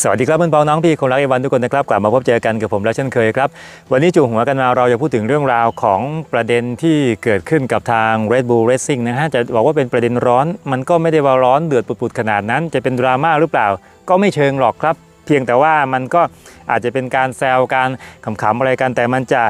สวัสดีครับเพื่อนพ้องน้องพี่คนรักเอวันทุกคนนะครับกลับมาพบเจอกันกับผมแล้วเช่นเคยครับ วันนี้จู่หัวกันมาเราจะพูดถึงเรื่องราวของประเด็นที่เกิดขึ้นกับทาง Red Bull Racing นะฮะจะบอกว่าเป็นประเด็นร้อน มันก็ไม่ได้ว่าร้อนเดือดปุดๆขนาดนั้น จะเป็นดราม่าหรือเปล่า ก็ไม่เชิงหรอกครับ เพียงแต่ว่ามันก็อาจจะเป็นการแซวการขำๆอะไรกัน แต่มันจะ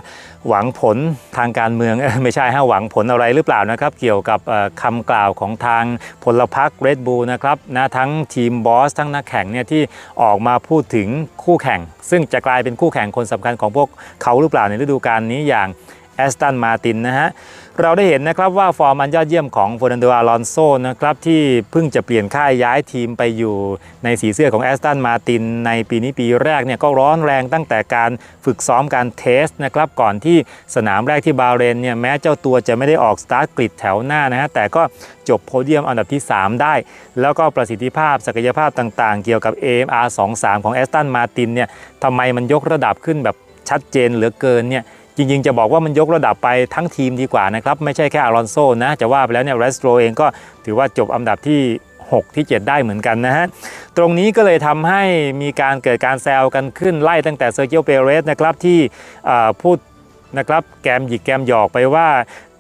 หวังผลทางการเมืองไม่ใช่ฮะหวังผลอะไรหรือเปล่านะครับ เกี่ยวกับเอ่อคำกล่าวของทางพลพรรค Red Bull นะครับนะทั้งทีมบอสทั้งนักแข่งเนี่ยที่ออกมาพูดถึงคู่แข่ง ซึ่งจะกลายเป็นคู่แข่งคนสำคัญของพวกเขาหรือเปล่าในฤดูกาลนี้อย่าง แอสตันมาตินนะฮะ เราได้เห็นนะครับว่าฟอร์มอันยอดเยี่ยมของโฟนันโดอลอนโซนะครับที่เพิ่งจะเปลี่ยนค่ายย้ายทีมไปอยู่ในสีเสื้อของแอสตันมาตินในปีนี้ปีแรกเนี่ยก็ร้อนแรงตั้งแต่การฝึกซ้อมการเทสนะครับก่อนที่สนามแรกที่บาเรนเนี่ยแม้เจ้าตัวจะไม่ได้ออกสตาร์ทกริดแถวหน้านะฮะแต่ก็จบโพเดียมอันดับที่ 3 ได้ แล้วก็ประสิทธิภาพศักยภาพต่างๆ เกี่ยวกับ AMR 23 ของแอสตันมาตินเนี่ยทำไมมันยกระดับขึ้นแบบชัดเจนเหลือเกินเนี่ย จริงๆ จะบอกว่ามันยกระดับไปทั้งทีมดีกว่านะครับ ไม่ใช่แค่อารอนโซนะ จะว่าไปแล้วเนี่ยเรสโตรเองก็ถือว่าจบอันดับที่ 6 ที่ 7 ได้เหมือนกันนะฮะ ตรงนี้ก็เลยทำให้มีการเกิดการแซวกันขึ้นไล่ตั้งแต่เซอร์เกียเปเรสนะครับที่พูดนะครับแกมหยิกแกมหยอกไปว่า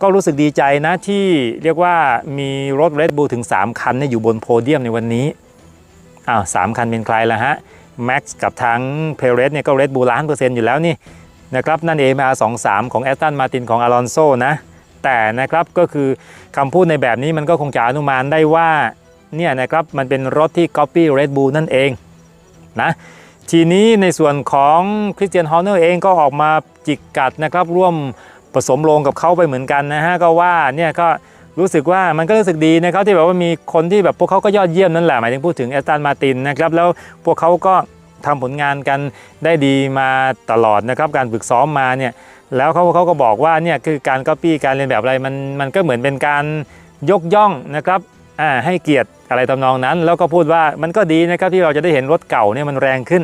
ก็รู้สึกดีใจนะที่เรียกว่ามีรถ Red Bull ถึง 3 คันเนี่ยอยู่บนโพเดียมในวันนี้อ้าวสามคันเป็นใครล่ะฮะแม็กซ์กับทั้งเพเรสเนี่ยก็ Red Bull ล้านเปอร์เซ็นต์อยู่แล้วนี่ นะครับนั่นเองมา23 ของแอสตันมาตินของอลอนโซนะแต่นะครับก็คือคำพูดในแบบนี้มันก็คงจะอนุมานได้ว่าเนี่ยนะครับมันเป็นรถที่ Copy Red Bull นั่นเองนะทีนี้ในส่วนของคริสเตียนฮอเนอร์เองก็ออกมาจิกกัดนะครับร่วมผสมลงกับเขาไปเหมือนกันนะฮะก็ว่าเนี่ยก็รู้สึกว่ามันก็รู้สึกดีนะครับที่แบบว่ามีคนที่แบบพวกเขาก็ยอดเยี่ยมนั่นแหละหมายถึงพูดถึงแอสตันมาตินนะครับแล้วพวกเขาก็ ทำผลงานกันได้ดีมาตลอดนะครับ การฝึกซ้อมมาเนี่ยแล้วเขาเขาก็บอกว่าเนี่ยคือการก๊อปปี้การเรียนแบบอะไรมันมันก็เหมือนเป็นการยกย่องนะครับอ่าให้เกียรติอะไรทำนองนั้น แล้วก็พูดว่ามันก็ดีนะครับที่เราจะได้เห็นรถเก่าเนี่ยมันแรงขึ้น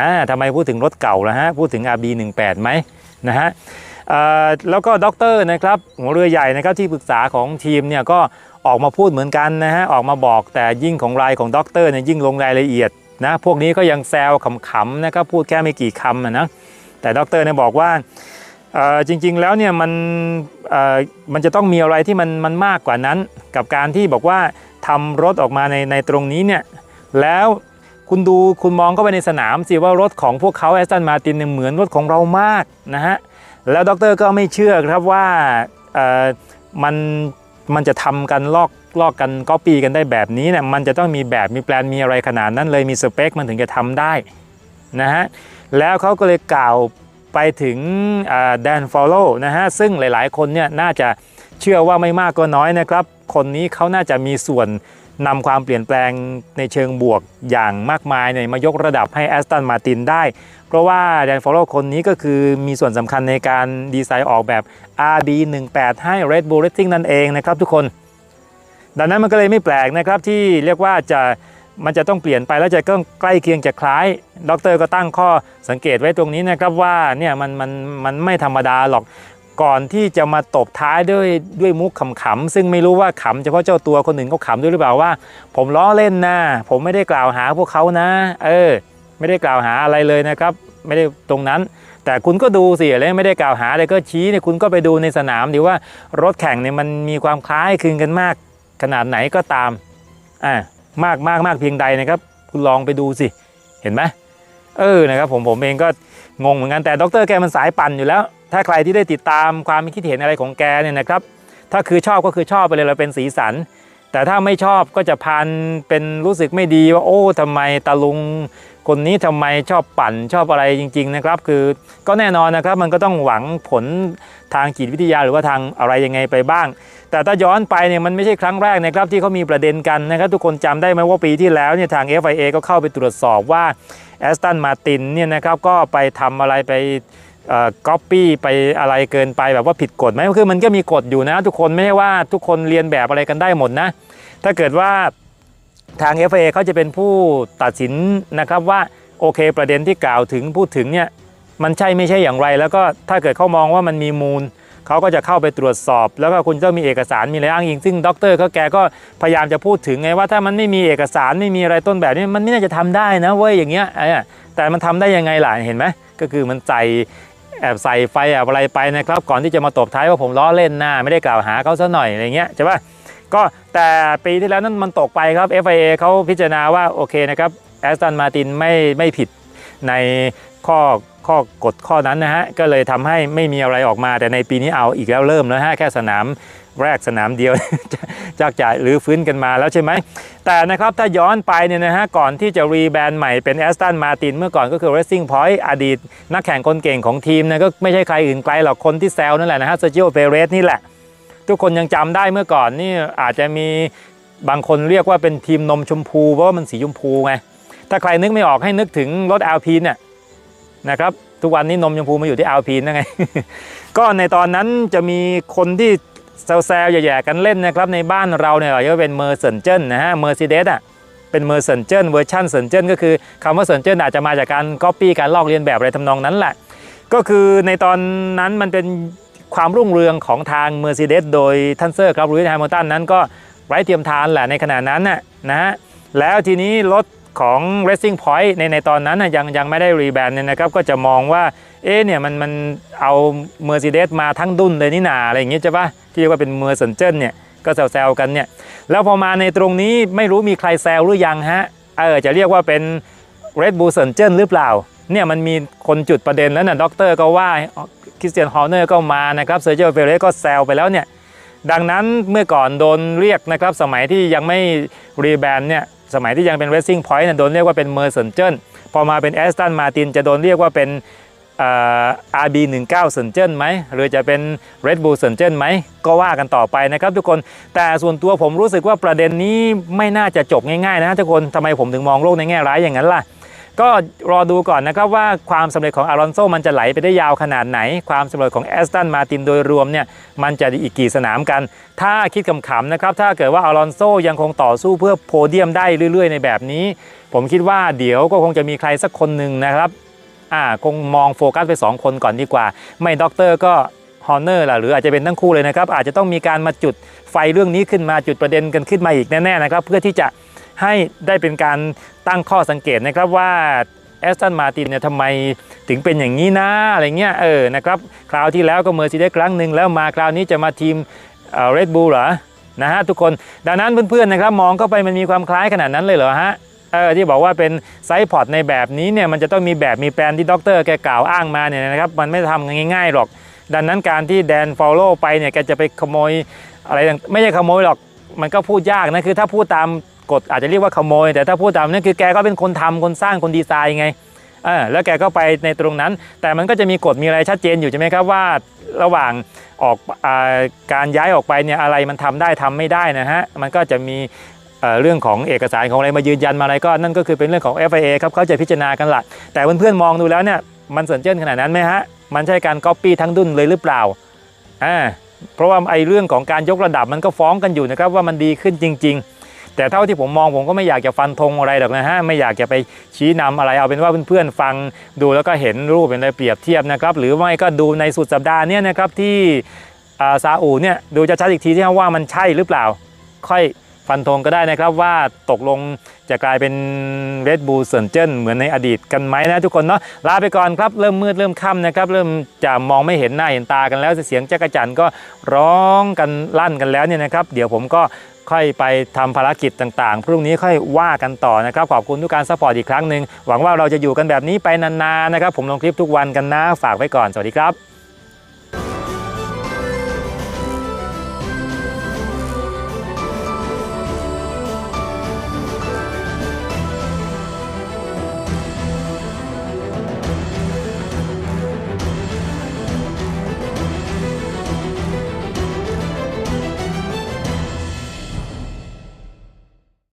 อ่าทำไมพูดถึงรถเก่าล่ะฮะพูดถึง RB18 ไหมนะฮะแล้วก็ด็อกเตอร์นะครับหัวเรือใหญ่นะครับที่ปรึกษาของทีมเนี่ยก็ออกมาพูดเหมือนกันนะฮะออกมาบอกแต่ยิ่งของรายของด็อกเตอร์เนี่ยยิ่งลงรายละเอียด นะพวกนี้ก็ยังแซวขำๆนะครับพูดแค่ไม่กี่คำนะนะแต่ด็อกเตอร์เนี่ยบอกว่าจริงๆแล้วเนี่ยมันมันจะต้องมีอะไรที่มันมันมากกว่านั้น กับการที่บอกว่าทำรถออกมาในในตรงนี้เนี่ยแล้วคุณดูคุณมองเข้าไปในสนามสิว่ารถของพวกเขาแอสตันมาตินเนี่ยเหมือนรถของเรามากนะฮะแล้วด็อกเตอร์ก็ไม่เชื่อครับว่ามันมันจะทำกันลอก ลอกกันก๊อปปี้กันได้แบบนี้เนี่ยมันจะต้องมีแบบมีแปลนมีอะไรขนาดนั้นเลยมีสเปคมันถึงจะทำได้นะฮะแล้วเขาก็เลยกล่าวไปถึงแดนฟอลโล่นะฮะซึ่งหลายๆ คนเนี่ยน่าจะเชื่อว่าไม่มากก็น้อยนะครับ คนนี้เขาน่าจะมีส่วนนำความเปลี่ยนแปลงในเชิงบวกอย่างมากมายเนี่ยมายกระดับให้แอสตันมาตินได้ เพราะว่าแดนฟอลโล่คนนี้ก็คือมีส่วนสำคัญในการดีไซน์ออกแบบ RB18 ให้ Red Bull Racing นั่นเองนะครับทุกคน ดังนั้นมันก็เลยไม่แปลกนะครับที่เรียกว่าจะมันจะต้องเปลี่ยนไปแล้วจะก็ใกล้เคียงจะคล้าย ดรก็ตั้งข้อสังเกตไว้ตรงนี้นะครับว่าเนี่ยมันมันมันไม่ธรรมดาหรอกก่อนที่จะมาตบท้ายด้วยด้วยมุกขำๆซึ่งไม่รู้ว่าขำเฉพาะเจ้าตัวคนอื่นเขาขำด้วยหรือเปล่าว่า ผมล้อเล่นนะผมไม่ได้กล่าวหาพวกเขานะ เออ ไม่ได้กล่าวหาอะไรเลยนะครับ ไม่ได้ตรงนั้น แต่คุณก็ดูสิอะไรไม่ได้กล่าวหาอะไรก็ชี้เนี่ยคุณก็ไปดูในสนามดีว่ารถแข่งเนี่ยมันมีความคล้ายคลึงกันมาก ขนาดไหนก็ตามอ่ามากมากมากเพียงใดนะครับ คุณลองไปดูสิเห็นไหมเออนะครับผมผมเองก็งงเหมือนกันแต่ดรแกมันสายปั่นอยู่แล้ว ถ้าใครที่ได้ติดตามความคิดเห็นอะไรของแกเนี่ยนะครับ ถ้าคือชอบก็คือชอบไปเลยเราเป็นสีสัน แต่ถ้าไม่ชอบก็จะพันเป็นรู้สึกไม่ดีว่าโอ้ทำไมตาลุงคนนี้ทำไมชอบปั่นชอบอะไรจริง ๆนะครับ คือก็แน่นอนนะครับมันก็ต้องหวังผลทางจิตวิทยาหรือว่าทางอะไรยังไงไปบ้าง แต่ถ้าย้อนไปเนี่ยมันไม่ใช่ครั้งแรกนะครับที่เขามีประเด็นกันนะครับทุกคนจำได้ไหมว่าปีที่แล้วเนี่ยทาง FIA ก็เข้าไปตรวจสอบว่าแอสตันมาตินเนี่ยนะครับก็ไปทำอะไรไปก๊อปปี้ไปอะไรเกินไปแบบว่าผิดกฎไหมคือมันก็มีกฎอยู่นะ ทุกคนไม่ใช่ว่าทุกคนเรียนแบบอะไรกันได้หมดนะ ถ้าเกิดว่าทาง FIA เขาจะเป็นผู้ตัดสินนะครับว่าโอเคประเด็นที่กล่าวถึงพูดถึงเนี่ยมันใช่ไม่ใช่อย่างไร แล้วก็ถ้าเกิดเขามองว่ามันมีมูล เขาก็จะเข้าไปตรวจสอบ แล้วก็คุณต้องมีเอกสารมีอะไรอ้างอิงซึ่งด็อกเตอร์เขาแกก็พยายามจะพูดถึงไงว่าถ้ามันไม่มีเอกสารไม่มีอะไรต้นแบบนี้มันไม่น่าจะทำได้นะเว้ยอย่างเงี้ยเออแต่มันทำได้ยังไงล่ะเห็นไหมก็คือมันใส่แอบใส่ไฟแอบอะไรไปนะครับ ก่อนที่จะมาตบท้ายว่าผมล้อเล่นหน้าไม่ได้กล่าวหาเขาซะหน่อยอะไรเงี้ยใช่ปะก็แต่ปีที่แล้วนั้นมันตกไปครับ FIA เขาพิจารณาว่าโอเคนะครับแอสตันมาตินไม่ไม่ผิดในข้อ ข้อกฎข้อนั้นนะฮะก็เลยทำให้ไม่มีอะไรออกมาแต่ในปีนี้เอาอีกแล้วเริ่มแล้วฮะแค่สนามแรกสนามเดียวจากจะหรือฟื้นกันมาแล้วใช่ไหม แต่นะครับถ้าย้อนไปเนี่ยนะฮะก่อนที่จะรีแบรนด์ใหม่เป็นแอสตันมาตินเมื่อก่อนก็คือ Racing Point อดีต นักแข่งคนเก่งของทีมนะก็ไม่ใช่ใครอื่นไกลหรอกคนที่แซวนั่นแหละนะฮะเซอร์จิโอเปเรสนี่แหละ ทุกคนยังจำได้เมื่อก่อนนี่อาจจะมีบางคนเรียกว่าเป็นทีมนมชมพูเพราะว่ามันสีชมพูไงถ้าใครนึกไม่ออกให้นึกถึงรถ Alpine เนี่ย นะครับทุกวันนี้นมชมพูมาอยู่ที่ Alpine นั่นไง ก็ในตอนนั้นจะมีคนที่แซวๆแย่ๆกันเล่นนะครับในบ้านเราเนี่ยเรียกว่าเป็นเมอร์เซนเจนนะฮะเมอร์ซิเดสอะเป็นเมอร์เซนเจนเวอร์ชันเซนเจนก็คือคำว่าเซนเจนอาจจะมาจากการก๊อปปี้การลอกเลียนแบบอะไรทำนองนั้นแหละ ก็คือในตอนนั้นมันเป็นความรุ่งเรืองของทาง Mercedes โดยท่านเซอร์ครับลุยส์แฮมิลตันนั้นก็ไร้เทียมทานแหละในขณะนั้นน่ะนะฮะแล้วทีนี้รถ ของ Racing Point ในในตอนนั้นนะยังยังไม่ได้รีแบรนด์เนี่ยนะครับก็จะมองว่าเอ๊ะเนี่ยมันมันเอา Mercedes มาทั้งดุนเลยนี่นาอะไรอย่างเงี้ยใช่ปะที่เรียกว่าเป็น Mercedes เนี่ยก็แซวๆกันเนี่ยแล้วพอมาในตรงนี้ไม่รู้มีใครแซวหรือยังฮะเออจะเรียกว่าเป็น Red Bull s e n g e n หรือเปล่าเนี่ยมันมีคนจุดประเด็นแล้วนะด็อกเตอร์ก็ว่าคริสเตียนฮอร์เนอร์ก็มานะครับเซอร์เจ o เฟเรสก็แซวไปแล้วเนี่ยดังนั้นเมื่อก่อนโดนเรียกนะครับสมัยที่ยังไม่รีแบรนด์เนี่ย สมัยที่ยังเป็น Racing Point เนี่ยโดนเรียกว่าเป็นเมอร์เซนเจนพอมาเป็นแอสตันมาตินจะโดนเรียกว่าเป็นอาร์บีหนึ่งเก้าเซนเจนไหมหรือจะเป็นเรดบูลเซนเจนไหมก็ว่ากันต่อไปนะครับทุกคนแต่ส่วนตัวผมรู้สึกว่าประเด็นนี้ไม่น่าจะจบง่ายๆนะทุกคนทำไมผมถึงมองโลกในแง่ร้ายอย่างนั้นล่ะ ก็รอดูก่อนนะครับว่าความสำเร็จของอารอนโซมันจะไหลไปได้ยาวขนาดไหน ความสำเร็จของแอสตันมาตินโดยรวมเนี่ยมันจะอีกกี่สนามกัน ถ้าคิดขำๆนะครับถ้าเกิดว่าอารอนโซยังคงต่อสู้เพื่อโพเดียมได้เรื่อย ๆ ในแบบนี้ ผมคิดว่าเดี๋ยวก็คงจะมีใครสักคนหนึ่งนะครับอ่าคงมองโฟกัสไป 2 คนก่อนดีกว่า ไม่ด็อกเตอร์ก็ฮอ n เนอร์ล่ะหรืออาจจะเป็นทั้งคู่เลยนะครับ อาจจะต้องมีการมาจุดไฟเรื่องนี้ขึ้นมาจุดประเด็นกันขึ้นมาอีกแน่ๆนะครับ เพื่อที่จะ ให้ได้เป็นการตั้งข้อสังเกตนะครับว่าแอสตันมาตินเนี่ยทำไมถึงเป็นอย่างนี้นะอะไรเงี้ยเออนะครับคราวที่แล้วก็เมอร์ซีเดสครั้งหนึ่งแล้วมาคราวนี้จะมาทีมเรดบูลเหรอนะฮะทุกคนดังนั้นเพื่อนๆนะครับมองเข้าไปมันมีความคล้ายขนาดนั้นเลยเหรอฮะเออที่บอกว่าเป็นไซส์พอร์ตในแบบนี้เนี่ยมันจะต้องมีแบบมีแปลนที่ด็อกเตอร์แกกล่าวอ้างมาเนี่ยนะครับมันไม่ทำง่ายๆหรอก ดังนั้นการที่แดนฟอลโล่ไปเนี่ยแกจะไปขโมยอะไรต่างไม่ใช่ขโมยหรอกมันก็พูดยากนะคือถ้าพูดตาม กฎอาจจะเรียกว่าขโมย แต่ถ้าพูดตามนั้นคือแกก็เป็นคนทำคนสร้างคนดีไซน์ไงเออแล้วแกก็ไปในตรงนั้น แต่มันก็จะมีกฎมีอะไรชัดเจนอยู่ใช่ไหมครับว่าระหว่างออกอการย้ายออกไปเนี่ยอะไรมันทำได้ทำไม่ได้นะฮะมันก็จะมีเอ่อเรื่องของเอกสารของอะไรมายืนยันมาอะไรก็นั่นก็คือเป็นเรื่องของ FIA ครับเขาจะพิจารณากันละแต่เพื่อนๆมองดูแล้วเนี่ยมันสนเจนขนาดนั้นไหมฮะมันใช่การก๊อปปี้ทั้งดุนเลยหรือเปล่าอ่าเพราะว่าไอ้เรื่องของการยกระดับมันก็ฟ้องกันอยู่นะครับว่ามันดีขึ้นจริง ๆ แต่เท่าที่ผมมองผมก็ไม่อยากจะฟันธงอะไรหรอกนะฮะไม่อยากจะไปชี้นำอะไรเอาเป็นว่าเพื่อนๆฟังดูแล้วก็เห็นรูปเป็นอะไรเปรียบเทียบนะครับ หรือไม่ก็ดูในสุดสัปดาห์เนี้นะครับที่ซาอุเนี่ยดูจะชัดอีกทีที่ว่ามันใช่หรือเปล่า ค่อยฟันธงก็ได้นะครับว่าตกลงจะกลายเป็น Red Bull เซนเจนเหมือนในอดีตกันไหมนะทุกคนเนาะลาไปก่อนครับเริ่มมืดเริ่มค่ำนะครับ เริ่มจะมองไม่เห็นหน้าเห็นตากันแล้วเสียงจักรจันก็ร้องกันลั่นกันแล้วเนี่ยนะครับ เดี๋ยวผมก็ ค่อยไปทำภารกิจต่างๆ พรุ่งนี้ค่อยว่ากันต่อนะครับ ขอบคุณทุกการซัพพอร์ตอีกครั้งหนึ่งหวังว่าเราจะอยู่กันแบบนี้ไปนานๆนะครับ ผมลงคลิปทุกวันกันนะ ฝากไว้ก่อน สวัสดีครับ